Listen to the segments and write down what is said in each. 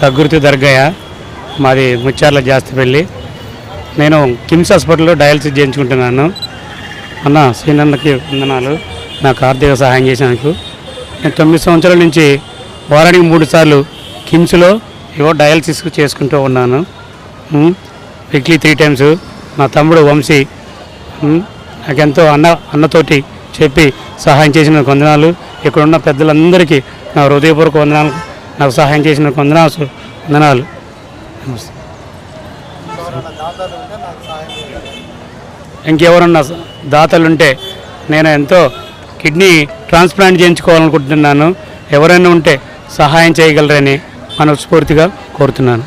సద్గురుతి దర్గయ్య మాది ముచ్చార్ల జాస్తిపల్లి. నేను కిమ్స్ హాస్పిటల్లో డయాలసిస్ చేయించుకుంటున్నాను. అన్న సీనన్నకి వందనాలు. నాకు ఆర్థిక సహాయం చేసినందుకు. నేను తొమ్మిది సంవత్సరాల నుంచి వారానికి మూడు సార్లు కిమ్స్లో ఏవో డయాలసిస్ చేసుకుంటూ ఉన్నాను. వీక్లీ త్రీ టైమ్స్ మా తమ్ముడు వంశీ నాకెంతో అన్న అన్నతోటి చెప్పి సహాయం చేసిన వందనాలు. ఇక్కడున్న పెద్దలందరికీ నా హృదయపూర్వక వందనాలు. నాకు సహాయం చేసిన వందనాలు వందనాలు నమస్తే. ఇంకెవరన్నా దాతలుంటే నేను ఎంతో కిడ్నీ ట్రాన్స్ప్లాంట్ చేయించుకోవాలనుకుంటున్నాను. ఎవరైనా ఉంటే సహాయం చేయగలరని మనస్ఫూర్తిగా కోరుతున్నాను.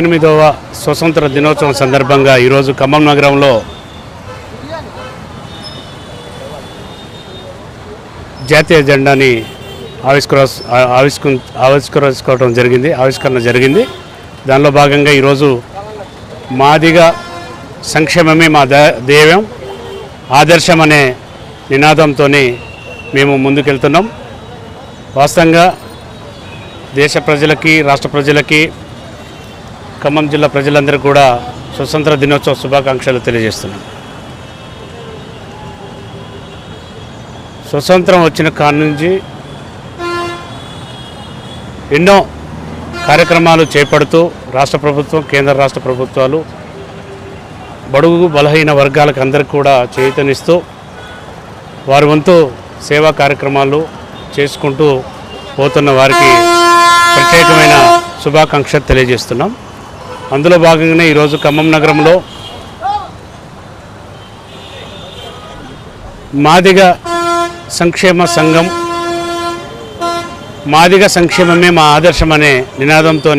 ఎనిమిదవ స్వతంత్ర దినోత్సవం సందర్భంగా ఈరోజు ఖమ్మం నగరంలో జాతీయ జెండాని ఆవిష్కర ఆవిష్క ఆవిష్కరించుకోవడం జరిగింది ఆవిష్కరణ జరిగింది. దానిలో భాగంగా ఈరోజు మాదిగా సంక్షేమమే మా ద- ధ్యేయం ఆదర్శం అనే నినాదంతో మేము ముందుకెళ్తున్నాం. వాస్తవంగా దేశ ప్రజలకి రాష్ట్ర ప్రజలకి ఖమ్మం జిల్లా ప్రజలందరూ కూడా స్వతంత్ర దినోత్సవ శుభాకాంక్షలు తెలియజేస్తున్నాం. స్వతంత్రం వచ్చిన కాడ నుంచి ఎన్నో కార్యక్రమాలు చేపడుతూ రాష్ట్ర ప్రభుత్వం కేంద్ర రాష్ట్ర ప్రభుత్వాలు బడుగు బలహీన వర్గాలకు అందరికి కూడా చైతన్యస్తూ వారి వంతు సేవా కార్యక్రమాలు చేసుకుంటూ పోతున్న వారికి ప్రత్యేకమైన శుభాకాంక్ష తెలియజేస్తున్నాం. అందులో భాగంగానే ఈరోజు ఖమ్మం నగరంలో మాదిగ సంక్షేమ సంఘం మాదిగ సంక్షేమమే మా ఆదర్శం అనే నినాదంతో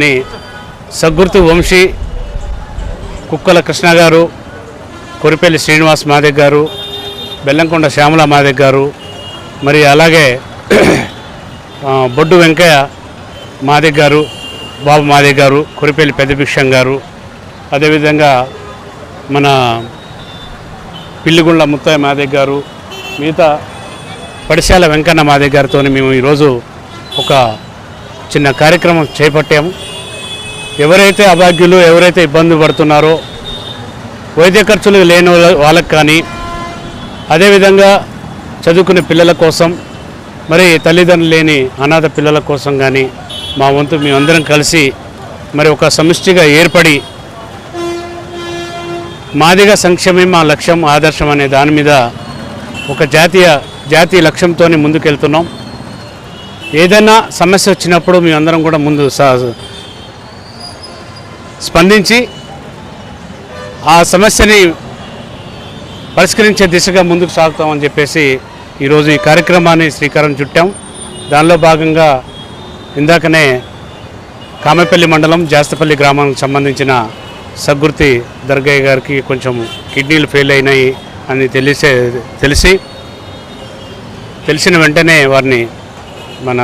సగ్గుర్తు వంశీ కుక్కల కృష్ణ గారు కొరిపల్లి శ్రీనివాస్ మాదిగ్ గారు బెల్లంకొండ శ్యామల మాదిగ్ గారు మరి అలాగే బొడ్డు వెంకయ్య మాదిగ్ గారు బాబు మాదిగ్ గారు కొరిపల్లి పెద్దభిక్షం గారు అదేవిధంగా మన పిల్లిగుండ్ల ముత్తయ్య మాదిగ్ గారు మిగతా పడిశాల వెంకన్న మాదిగ్ గారితో మేము ఈరోజు ఒక చిన్న కార్యక్రమం చేపట్టాము. ఎవరైతే అభాగ్యులు ఎవరైతే ఇబ్బంది పడుతున్నారో వైద్య ఖర్చులు లేని వాళ్ళ- వాళ్ళకి కానీ అదేవిధంగా చదువుకునే పిల్లల కోసం మరి తల్లిదండ్రులు లేని అనాథ పిల్లల కోసం కానీ మా వంతు మేమందరం కలిసి మరి ఒక సమిష్టిగా ఏర్పడి మాదిగా సంక్షేమం మా లక్ష్యం ఆదర్శం అనే దాని మీద ఒక జాతీయ జాతీయ లక్ష్యంతో ముందుకెళ్తున్నాం. ఏదైనా సమస్య వచ్చినప్పుడు మేమందరం కూడా ముందు స్పందించి ఆ సమస్యని పరిష్కరించే దిశగా ముందుకు సాగుతామని చెప్పేసి ఈరోజు ఈ కార్యక్రమాన్ని శ్రీకారం చుట్టాం. దానిలో భాగంగా ఇందాకనే కామెపల్లి మండలం జాస్తపల్లి గ్రామానికి సంబంధించిన సగ్గుర్తి దర్గయ్య గారికి కొంచెం కిడ్నీలు ఫెయిల్ అయినాయి అని తెలిసే తెలిసి తెలిసిన వెంటనే వారిని మన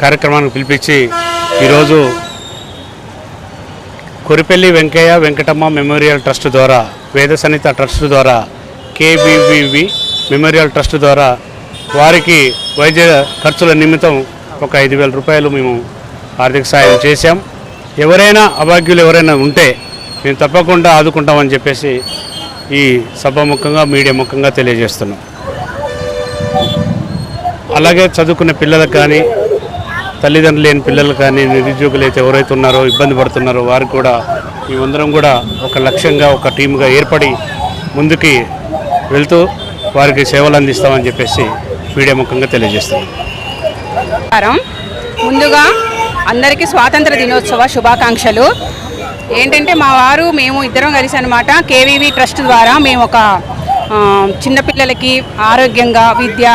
కార్యక్రమానికి పిలిపించి ఈరోజు కొరిపెల్లి వెంకయ్య వెంకటమ్మ మెమోరియల్ ట్రస్ట్ ద్వారా వేద సన్నిత ట్రస్ట్ ద్వారా కేబీవీవి మెమోరియల్ ట్రస్ట్ ద్వారా వారికి వైద్య ఖర్చుల నిమిత్తం ఒక ఐదు వేల రూపాయలు మేము ఆర్థిక సాయం చేశాం. ఎవరైనా అభాగ్యులు ఎవరైనా ఉంటే మేము తప్పకుండా ఆదుకుంటామని చెప్పేసి ఈ సభాముఖంగా మీడియా ముఖంగా తెలియజేస్తున్నాం. అలాగే చదువుకునే పిల్లలకు కానీ తల్లిదండ్రులు లేని పిల్లలు కానీ నిరుద్యోగులు అయితే ఎవరైతే ఉన్నారో ఇబ్బంది పడుతున్నారో వారికి కూడా మేమందరం కూడా ఒక లక్ష్యంగా ఒక టీముగా ఏర్పడి ముందుకి వెళ్తూ వారికి సేవలు అందిస్తామని చెప్పేసి మీడియా ముఖంగా తెలియజేస్తున్నాం. ముందుగా అందరికీ స్వాతంత్ర దినోత్సవ శుభాకాంక్షలు. ఏంటంటే మా వారు మేము ఇద్దరం కలిసి అనమాట కేవీవి ట్రస్ట్ ద్వారా మేము ఒక చిన్నపిల్లలకి ఆరోగ్యంగా విద్య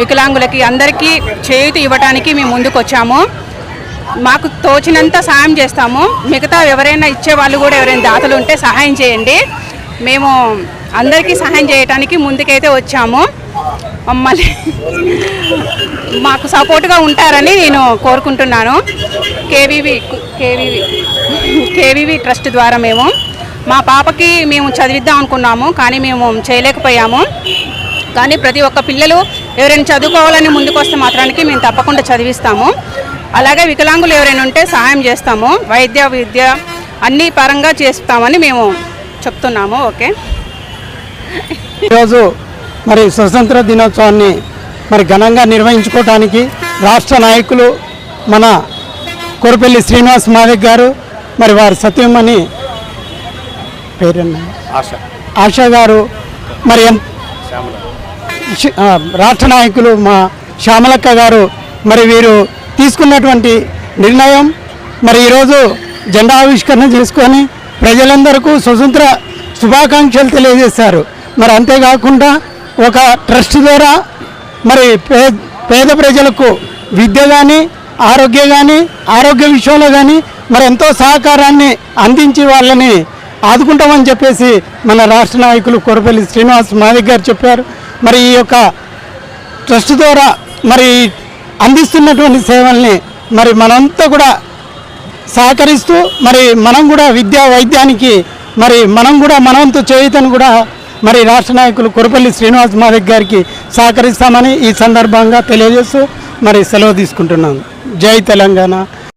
వికలాంగులకి అందరికీ చేయూతి ఇవ్వడానికి మేము ముందుకు వచ్చాము మాకు తోచినంత సహాయం చేస్తాము. మిగతా ఎవరైనా ఇచ్చే వాళ్ళు కూడా ఎవరైనా దాతలు ఉంటే సహాయం చేయండి. మేము అందరికీ సహాయం చేయడానికి ముందుకైతే వచ్చాము. మమ్మల్ని మాకు సపోర్ట్గా ఉంటారని నేను కోరుకుంటున్నాను. కేవీవి కేవీవి కేవీవి ట్రస్ట్ ద్వారా మేము మా పాపకి మేము చదివిద్దాం అనుకున్నాము కానీ మేము చేయలేకపోయాము. కానీ ప్రతి ఒక్క పిల్లలు ఎవరైనా చదువుకోవాలని ముందుకు వస్తే మాత్రానికి మేము తప్పకుండా చదివిస్తాము. అలాగే వికలాంగులు ఎవరైనా ఉంటే సహాయం చేస్తాము. వైద్య విద్య అన్ని పరంగా చేస్తామని మేము చెప్తున్నాము. ఓకే? ఈరోజు మరి స్వతంత్ర దినోత్సవాన్ని మరి ఘనంగా నిర్వహించుకోవడానికి రాష్ట్ర నాయకులు మన కొరపల్లి శ్రీనివాస్ మాదిక్ గారు మరి వారి సత్యమని పేరన్నా? ఆశ. ఆశా గారు మరి రాష్ట్ర నాయకులు మా శ్యామలక్క గారు మరి వీరు తీసుకున్నటువంటి నిర్ణయం మరి ఈరోజు జెండా ఆవిష్కరణ చేసుకొని ప్రజలందరికీ స్వతంత్ర శుభాకాంక్షలు తెలియజేశారు. మరి అంతేకాకుండా ఒక ట్రస్ట్ ద్వారా మరి పే పేద ప్రజలకు విద్య కానీ ఆరోగ్య కానీ ఆరోగ్య విషయంలో కానీ మరి ఎంతో సహకారాన్ని అందించి వాళ్ళని ఆదుకుంటామని చెప్పేసి మన రాష్ట్ర నాయకులు కొరపల్లి శ్రీనివాస్ మాదిక్ గారు చెప్పారు. మరి ఈ యొక్క ట్రస్ట్ ద్వారా మరి అందిస్తున్నటువంటి సేవల్ని మరి మనంతా కూడా సహకరిస్తూ మరి మనం కూడా విద్యా వైద్యానికి మరి మనం కూడా మనంతో చేయుతను కూడా మరి రాష్ట్ర నాయకులు కురపల్లి శ్రీనివాస్ మాదిక్ గారికి సహకరిస్తామని ఈ సందర్భంగా తెలియజేస్తూ మరి సెలవు తీసుకుంటున్నాను. జై తెలంగాణ.